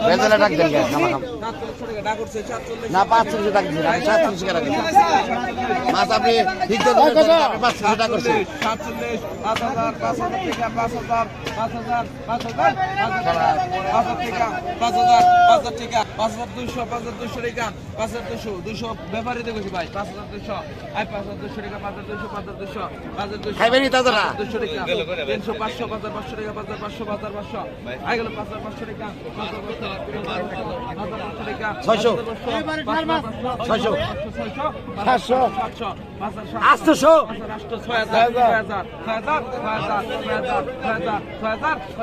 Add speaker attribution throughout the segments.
Speaker 1: বেজালে ডাক দেন না পাঁচচল্লিশে ডাক দিচ্ছি আমি সাতচল্লিশে টাকা দিচ্ছি মাছ আপনি ঠিক তো আপনি পাঁচচল্লিশে
Speaker 2: সাতচল্লিশ পাঁচ হাজার পাঁচ হাজার টাকা পাঁচ হাজার পাঁচ হাজার পাঁচ হাজার পাঁচ হাজার পাঁচ হাজার টাকা পাঁচ হাজার পাঁচ হাজার টাকা পাঁচ হাজার দুইশো পাঁচ হাজার দুইশো টাকা পাঁচ হাজার দুইশো ব্যাপারে দেখছি ভাই পাঁচ হাজার দুইশো আই পাঁচ হাজার দুইশো টাকা পাঁচ হাজার দুইশো পাঁচ হাজার দুইশো পাঁচ হাজার
Speaker 1: তাদের?
Speaker 2: দুইশো টাকা তিনশো পাঁচশো পাঁচ হাজার পাঁচশো টাকা পাঁচ হাজার পাঁচশো পাঁচ হাজার পাঁচশো আই গেল পাঁচ হাজার পাঁচশো টাকা
Speaker 1: ছয়শো।
Speaker 2: ছয়শো। সাতশো
Speaker 1: আটশোশো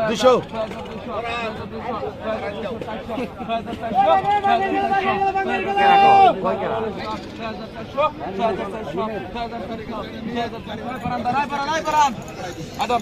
Speaker 1: দুশো।
Speaker 2: আদম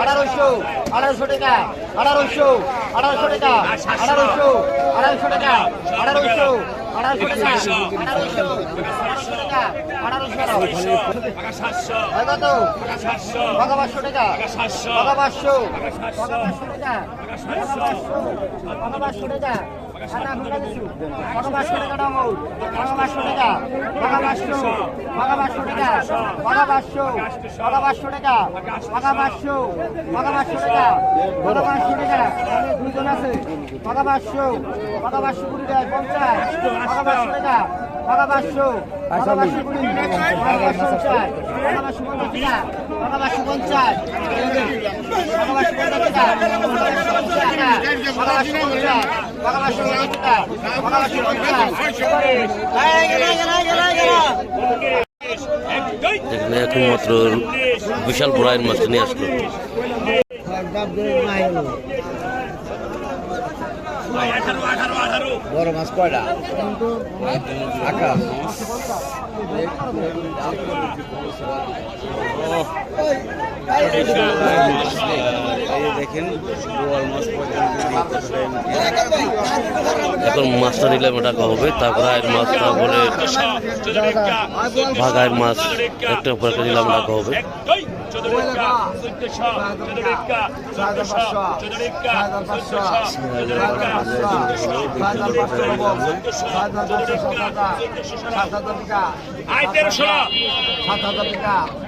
Speaker 3: আঠারোশো আঠারোশো টাকা, আঠারোশো আঠারোশো টাকা, আঠারোশো আঠারোশো টাকা, আঠারোশো আঠারোশো টাকা, আঠারোশো আঠারোশো টাকা আঠারোশো টাকা। পাঁচশো টাকা দুজন আছে পাকা পাঁচশো পাকা পাঁচশো কুড়ি টাকা পঞ্চাশ পাকা পাঁচশো টাকা পাকা পাঁচশো পাকা পাঁচশো কুড়ি পাকা পাঁচশো পঞ্চাশ পাকা পাঁচশো পঞ্চাশ পাকা পাঁচশো পঞ্চাশ পাকা পাঁচশো পঞ্চাশ টাকা
Speaker 4: দেখুন এখন মাত্র বিশাল বড় মাছটা নিয়ে আসলো।
Speaker 1: বড় মাছ কয়টা? আকাশ।
Speaker 4: এখন মাছটা দিলে ওটাকে হবে, তারপরে এর মাছটা বলে ভাগায় মাছ একটা উপরে একটা দিলাম ওটাকে হবে।
Speaker 2: সাত হাজার টাকা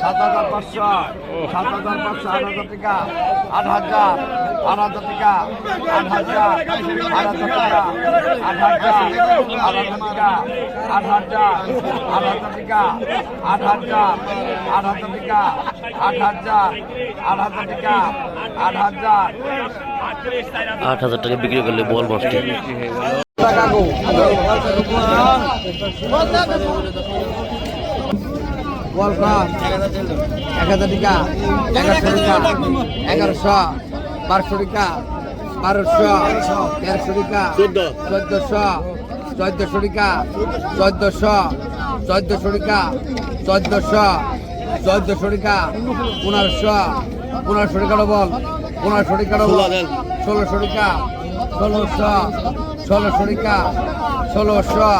Speaker 3: সাত হাজার পাঁচশো সাত হাজার পাঁচশো আট হাজার টাকা আট হাজার আট হাজার টাকা আট হাজার আট হাজার টাকা আট হাজার আট হাজার টাকা আট হাজার আট হাজার টাকা আট হাজার আট হাজার টাকা আট হাজার আট হাজার টাকা আট হাজার
Speaker 4: আট হাজার টাকা বিক্রি করলে বল মাছটি
Speaker 3: ওয়ালকাপ এক হাজার টাকা এগারোশো টাকা এগারোশো বারোশো টাকা বারোশো তেরোশো টাকা চোদ্দশো চোদ্দশো টাকা চোদ্দশো চোদ্দশো টাকা চোদ্দশো চোদ্দশো টাকা পনেরোশো পনেরোশো টাকা ডবল পনেরোশো টাকা ডবল ষোলোশো টাকা ষোলোশো ষোলোশো টাকা ষোলোশো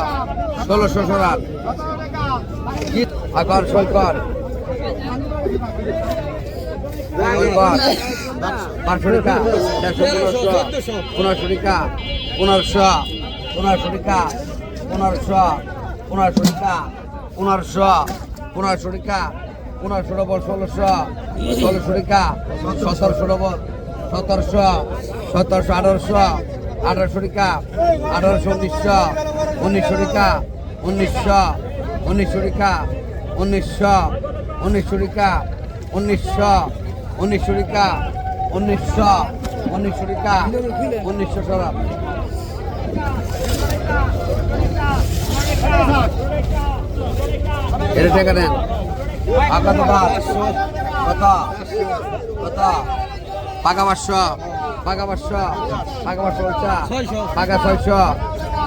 Speaker 3: ষোলোশো সোনার আকার সৈকর পাঁচশো উনিশশো উনিশশো উনিশশো উনিশশো টাকা উনিশশো টাকা উনিশশো টাকা, উনিশশো সরা এটা টাকা নেন তো কত? কত? পাকা পাঁচশো। পাকা পাঁচশো। পাকা পাঁচশো পাকা ছয়শো।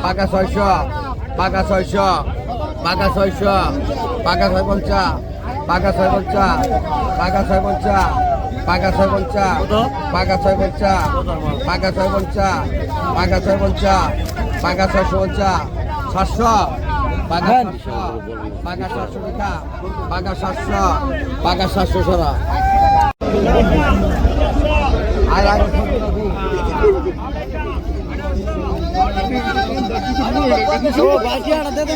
Speaker 3: পাকা ছয়শো। পাকা ছয়শো। পাকা ছয়শো পাকা ছয় পঞ্চা পাকা ছয় পঞ্চা পাকা ছয় পঞ্চা পাকা ছয় পঞ্চা পাকা ছয় পঞ্চা পাকা ছয় পঞ্চা পাকা ছয় পঞ্চা পাকা ছয়শো পঞ্চা সাতশো পাকা সাতশো পাকা সাতশো টাকা পাকা সাতশো পাকা সাতশো সরা। আর গেছে এই চন্দন দেখ পঁচিশশো দেবে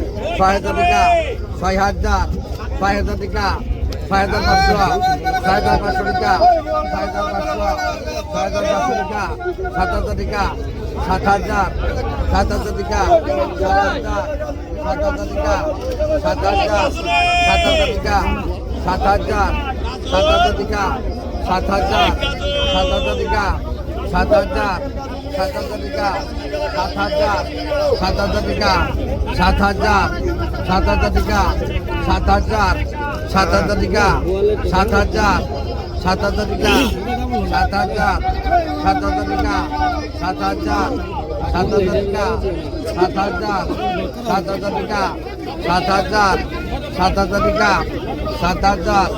Speaker 3: ছয় হাজার টাকা ছয় হাজার ছয় হাজার টাকা, ছয় হাজার পাঁচশো, ছয় হাজার পাঁচশো টাকা, ছয় হাজার পাঁচশো ছয় হাজার পাঁচশো টাকা, সাত হাজার টাকা, সাত হাজার সাত হাজার টাকা, সাত হাজার টাকা সাত হাজার সাত সাত হাজার সাত হাজার টাকা, সাত হাজার সাত হাজার টাকা, সাত হাজার সাত হাজার টাকা সাত হাজার সাত হাজার টাকা সাত হাজার সাত হাজার টাকা সাত হাজার সাত হাজার টাকা সাত হাজার সাত হাজার টাকা সাত হাজার সাত হাজার টাকা সাত হাজার সাত হাজার টাকা সাত হাজার সাত হাজার টাকা সাত হাজার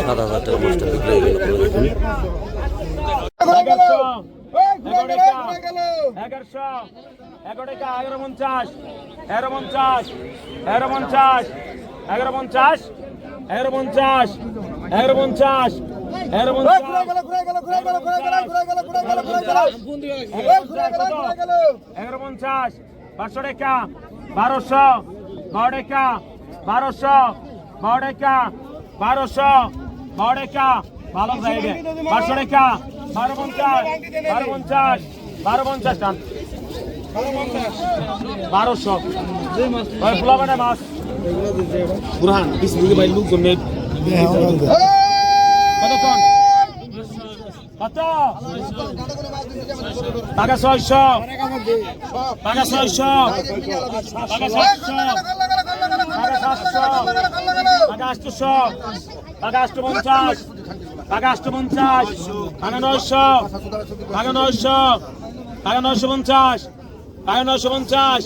Speaker 4: সাত হাজার টাকা মাছটা বিক্রি হয়ে গেল দেখুন
Speaker 5: এগারোশো এগারো টাকা এগারো পঞ্চাশ এগারো পঞ্চাশ এগারো পঞ্চাশ এগারো পঞ্চাশ এগারো পঞ্চাশ এগারো পঞ্চাশ এগারো এগারো পঞ্চাশ বারোশো টাকা বারোশো বারো টাকা বারোশো বারো টাকা বারোশো বারো টাকা ভালো জায়গা বারোশো টাকা বারো পঞ্চাশ বারো পঞ্চাশ বারো পঞ্চাশ টান। বারোশো। ওই ফুলাবাটা মাছ। বুরহান বিশ বুঝে ভাই লোক কতক্ষণ কত টাকা ছয়শো। টাকা ছয়শো। টাকা সাতশো। টাকা সাতশো। টাকা আটশো টাকা আটশো পঞ্চাশ টাকা আটশো পঞ্চাশ টাকা নয়শো। টাকা নয়শো। টাকা নয়শো পঞ্চাশ টাকা নয়শো পঞ্চাশ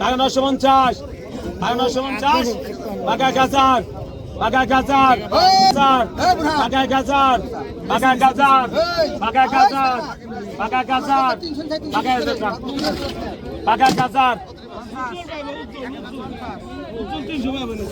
Speaker 5: টাকা নয়শো পঞ্চাশ পঞ্চাশ টাকা এক হাজার। বাগা গাজার বাগা গাজার বাগা গাজার বাগা গাজার বাগা গাজার বাগা গাজার বাগা গাজার। তিনশো